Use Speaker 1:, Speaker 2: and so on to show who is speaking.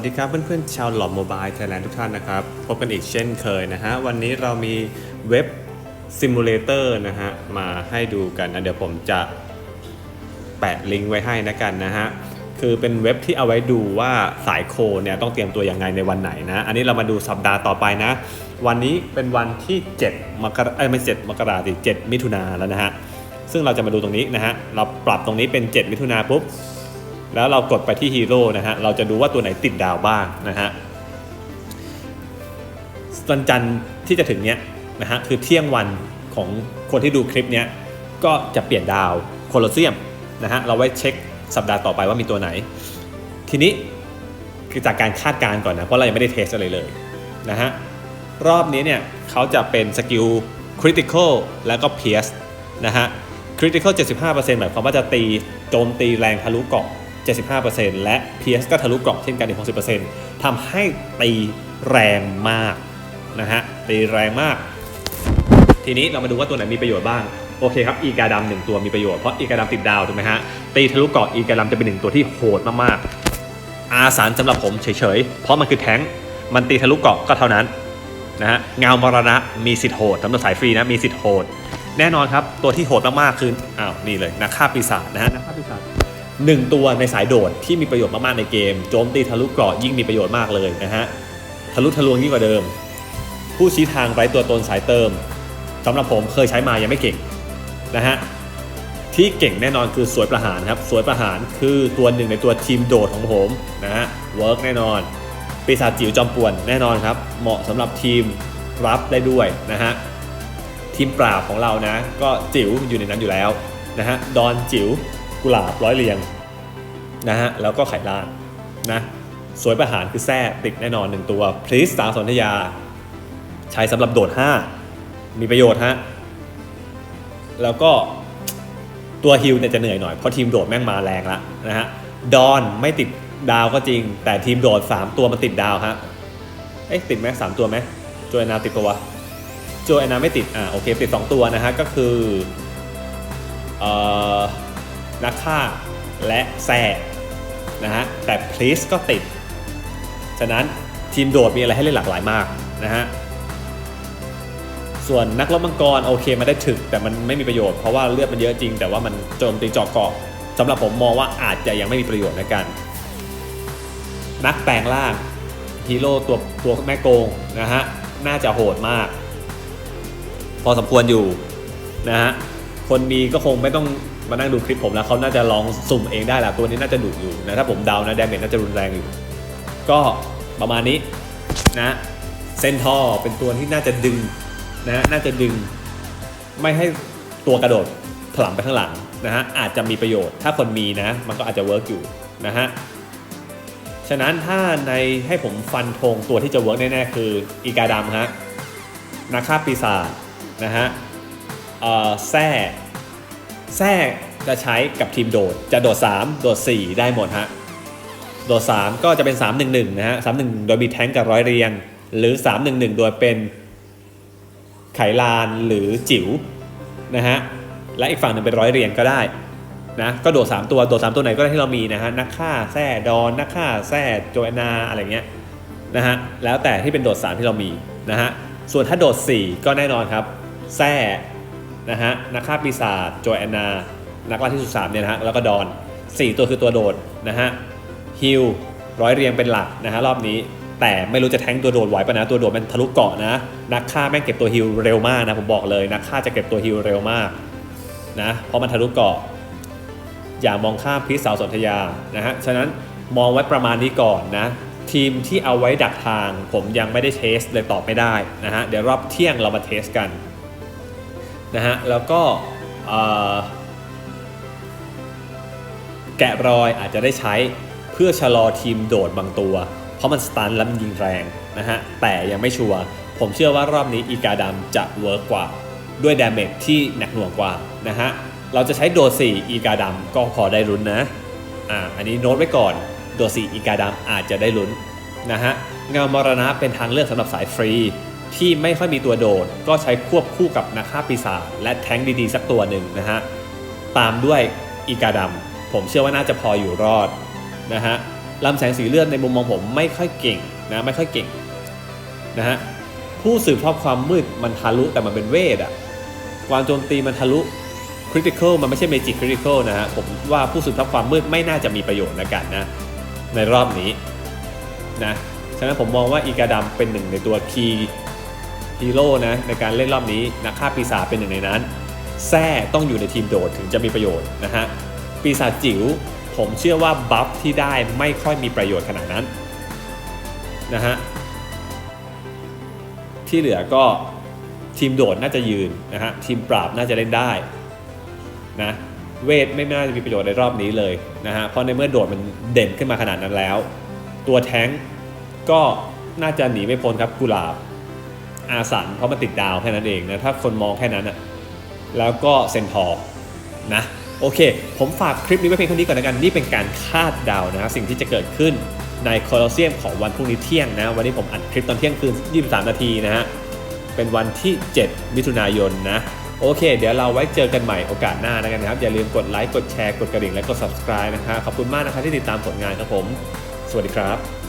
Speaker 1: สดีครับเพื่อนๆชาวหลอมโมบายไทยแลนด์ทุกท่านนะครับ พบกันอีกเช่นเคยนะฮะ วันนี้เรามีเว็บซิมูเลเตอร์นะฮะ มาให้ดูกันนะเดี๋ยวผมจะแปะลิงก์ไว้ให้นะกันนะฮะ คือเป็นเว็บที่เอาไว้ดูว่าสายโคเนี่ยต้องเตรียมตัวยังไงในวันไหนนะ อันนี้เรามาดูสัปดาห์ต่อไปนะ วันนี้เป็นวันที่ 7 มกราเอ้ยไม่7มกราสิ7มิถุนาแล้วนะฮะ ซึ่งเราจะมาดูตรงนี้นะฮะ เราปรับตรงนี้เป็น 7 มิถุนาปุ๊บ แล้วเรากดไปที่ฮีโร่นะฮะ เราจะดูว่าตัวไหนติดดาวบ้างนะฮะวันจันทร์ที่จะถึงเนี้ยนะฮะคือเที่ยงวันของคนที่ดูคลิปเนี้ยก็จะเปลี่ยนดาวโคลอเซียมนะฮะเราไว้เช็คสัปดาห์ต่อไปว่ามีตัวไหน ทีนี้คือจากการคาดการณ์ก่อนนะ เพราะเรายังไม่ได้เทสอะไรเลยนะฮะรอบนี้เนี่ยเขาจะเป็นสกิลคริติคอลแล้วก็เพียสนะฮะคริติคอล75%หมายความว่าจะตีโจมตีแรงทะลุเกาะ 75%และเพียสก็ทะลุกราะเช่นกันอีก60%ทำให้ตีแรงมากนะฮะตีแรงมาก ทีนี้เรามาดูว่าตัวไหนมีประโยชน์บ้าง โอเคครับ อีกาดำหนึ่งตัวมีประโยชน์ เพราะอีกาดำติดดาวถูกไหมฮะ ตีทะลุเกราะอีกาดำจะเป็นหนึ่งตัวที่โหดมากๆ อาสารสำหรับผมเฉยๆ เพราะมันคือแท้งมันตีทะลุเกราะก็เท่านั้นนะฮะเงามรณะมีสิทธิ์โหดสำหรับสายฟรีนะมีสิทธิ์โหด แน่นอนครับตัวที่โหดมากๆคืออ้าวนี่เลยนักฆ่าปีศาจนะฮะนักฆ่าปีศาจ หนึ่งตัวในสายโดดที่มีประโยชน์มาก ๆ ในเกม โจมตีทะลุเกราะยิ่งมีประโยชน์มากเลยนะฮะ ทะลุทะลวงยิ่งกว่าเดิม ผู้ชี้ทางไร้ตัวตนสายเติมสำหรับผมเคยใช้มายังไม่เก่งนะฮะ ที่เก่งแน่นอนคือสวยประหารครับ สวยประหารคือตัวหนึ่งในตัวทีมโดดของผมนะฮะ เวิร์กแน่นอน ปีศาจจิ๋วจอมป่วนแน่นอนครับ เหมาะสำหรับทีมรับได้ด้วยนะฮะ ทีมปราบของเรานะ ก็จิ๋วอยู่ในนั้นอยู่แล้วนะฮะ ดอนจิ๋ว กุหลาบร้อยเรียงนะฮะแล้วก็ไข่ลานนะสวยประหารคือแท้ติดแน่นอนหนึ่งตัวพลีสสาวสนธยา ใช้สำหรับโดด 5 มีประโยชน์ฮะแล้วก็ตัวฮิลเนี่ยจะเหนื่อยหน่อย เพราะทีมโดดแม่งมาแรงแล้วนะฮะดอนไม่ติดดาวก็จริง แต่ทีมโดด 3 ตัวมันติดดาวฮะเอ๊ะติดไหมสามตัวไหมโจเอนาติดตัวโจเอนาไม่ติดอ่าโอเคติด 2 ตัวนะฮะก็คือเอ่อ นักฆ่าและแซ่นะฮะแต่พลีสก็ติด ฉะนั้นทีมโดดมีอะไรให้เล่นหลากหลายมากนะฮะส่วนนักรบมังกรโอเคมันได้ถึก แต่มันไม่มีประโยชน์เพราะว่าเลือดมันเยอะจริง แต่ว่ามันโจมตีเจาะเกาะสำหรับผมมองว่าอาจจะยังไม่มีประโยชน์ในการนักแปลงร่างฮีโร่ตัวตัวแม่โกงนะฮะน่าจะโหดมาก พอสมควรอยู่นะฮะ คนมีก็คงไม่ต้องมานั่งดูคลิปผมแล้วเขาน่าจะลองสุ่มเองได้แหละตัวนี้น่าจะดุอยู่นะถ้าผมเดานะแดเมจน่าจะรุนแรงอยู่ ก็ประมาณนี้นะเซนทอร์เป็นตัวที่น่าจะดึงนะน่าจะดึง ไม่ให้ตัวกระโดดถลำไปข้างหลังนะฮะอาจจะมีประโยชน์ถ้าคนมีนะ มันก็อาจจะเวิร์กอยู่นะฮะฉะนั้นถ้าในให้ผมฟันธงตัวที่จะเวิร์กแน่ๆคืออีกาดำฮะนักฆ่าปีศาจนะฮะ แท้แท้จะใช้กับทีมโดด จะโดด 3 โดด 4 ได้หมดฮะ โดด 3 ก็จะเป็น 3 1 1 นะฮะ3 1โดยมีแท้งกับร้อยเรียง หรือ 3 1 1 โดยเป็นไขลานหรือจิ๋วนะฮะ และอีกฝั่งหนึ่งเป็นร้อยเรียงก็ได้นะก็โดด 3 ตัว โดด 3 ตัวไหนก็ได้ที่เรามีนะฮะ นักฆ่าแท้ดอน นักฆ่าแท้โจเอนา อะไรเงี้ยนะฮะ แล้วแต่ที่เป็นโดด 3 ที่เรามีนะฮะ ส่วนถ้าโดด 4 ก็แน่นอนครับแท้ นะฮะนักฆ่าปีศาจโจเอนา นักล่าที่สุดสามเนี่ยนะฮะแล้วก็ดอน 4 ตัวคือตัวโดดนะฮะฮิลร้อยเรียงเป็นหลักนะฮะรอบนี้ แต่ไม่รู้จะแทงตัวโดดไหวปะนะตัวโดดมันทะลุเกาะนะ นักฆ่าแม่งเก็บตัวฮิลเร็วมากนะผมบอกเลยนักฆ่าจะเก็บตัวฮิลเร็วมากนะเพราะมันทะลุเกาะ อย่ามองข้ามพิษสาวสนธยานะฮะฉะนั้นมองไว้ประมาณนี้ก่อนนะทีมที่เอาไว้ดักทางผมยังไม่ได้เทสเลยตอบไม่ได้นะฮะเดี๋ยวรอบเที่ยงเรามาเทสกัน นะฮะแล้วก็แกะรอยอาจจะได้ใช้เพื่อชะลอทีมโดดบางตัว เพราะมันสตันและมันยิงแรงนะฮะแต่ยังไม่ชัวร์ผมเชื่อว่ารอบนี้อีกาดำจะเวิร์กกว่า ด้วยดาเมจที่หนักหน่วงกว่านะฮะเราจะใช้โดด4อีกาดำก็พอได้ลุ้นนะอ่าอันนี้โน้ตไว้ก่อนโดด4อีกาดำอาจจะได้ลุ้นนะฮะเงามรณะเป็นทางเลือกสำหรับสายฟรี ที่ไม่ค่อยมีตัวโดด ก็ใช้ควบคู่กับนักฆ่าปีศาจและแท้งดีๆ สักตัวหนึ่งนะฮะ ตามด้วยอีกาดำผมเชื่อว่าน่าจะพออยู่รอดนะฮะลำแสงสีเลือดในมุมมองผมไม่ค่อยเก่งนะไม่ค่อยเก่งนะฮะผู้สืบทอดความมืดมันทะลุแต่มันเป็นเวทอะความโจมตีมันทะลุคริติคอลมันไม่ใช่เมจิกคริติคอลนะฮะผมว่าผู้สืบทอดความมืดไม่น่าจะมีประโยชน์ในการนะในรอบนี้นะฉะนั้นผมมองว่าอีกาดำเป็นหนึ่งในตัวคีย์ ฮีโร่นะในการเล่นรอบนี้นักฆ่าปีศาจเป็นหนึ่งในนั้นแท้ต้องอยู่ในทีมโดดถึงจะมีประโยชน์นะฮะปีศาจจิ๋วผมเชื่อว่าบัฟที่ได้ไม่ค่อยมีประโยชน์ขนาดนั้นนะฮะที่เหลือก็ทีมโดดน่าจะยืนนะฮะทีมปราบน่าจะเล่นได้นะเวทไม่น่าจะมีประโยชน์ในรอบนี้เลยนะฮะเพราะในเมื่อโดดมันเด่นขึ้นมาขนาดนั้นแล้ว ตัวแท้งก็น่าจะหนีไม่พ้นครับกุหลาบ อาสันเพราะมันติดดาวแค่นั้นเองนะ ถ้าคนมองแค่นั้นอะแล้วก็เซนทอร์นะ โอเค ผมฝากคลิปนี้ไว้เพียงเท่านี้ก่อนแล้วกัน นี่เป็นการคาดเดานะสิ่งที่จะเกิดขึ้นในโคลอเซียมของวันพรุ่งนี้เที่ยงนะ วันนี้ผมอัดคลิปตอนเที่ยงคืน 23 นาทีนะฮะ เป็นวันที่ 7 มิถุนายนนะ โอเค เดี๋ยวเราไว้เจอกันใหม่โอกาสหน้าแล้วกันนะครับ อย่าลืมกดไลค์ กดแชร์ กดกระดิ่ง และกด subscribe นะฮะขอบคุณมากนะครับที่ติดตามผลงานครับผม สวัสดีครับ